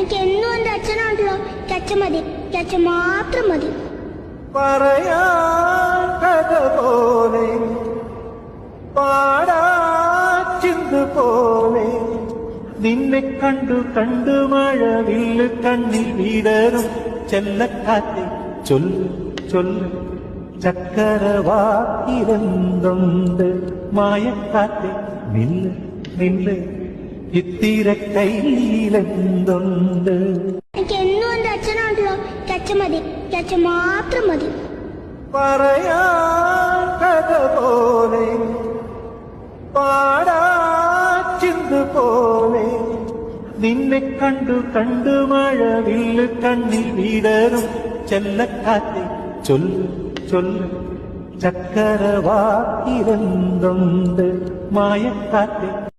എനിക്ക് എന്നും എന്റെ അച്ഛനാണല്ലോ അച്ഛൻ മതി. അച്ഛൻ മാത്രം മതി. പറയാൻ കഥ പോലെ പാടാച്ചിന്ത് പോലെ. നിന്നെ കണ്ടു കണ്ടു മഴവില്ല് കണ്ണിൽ വീടരും. ചെല്ലക്കാത്തെ ചൊല്ല് ചൊല്ല് ചക്കരവാക്കിരന്തുണ്ട് മായക്കാത്തെ നില്ല് നില്ല്. ഇത്തിര കയ്യിലെന്തുണ്ട് എനിക്ക് എന്നും എന്റെ അച്ഛനാണല്ലോ അച്ഛൻ മതി. അച്ഛൻ മാത്രം മതി. പറയാൻ കഥ പോലെ പാടാച്ചിന്ത് പോലെ. നിന്നെ കണ്ടു കണ്ടു മഴവില്ല് കണ്ണിൽ വിടരും. ചെല്ലക്കാത്തെ ചൊല്ല് ചൊല്ല് ചക്കരവാക്കിരന്തുണ്ട് മായക്കാത്തെ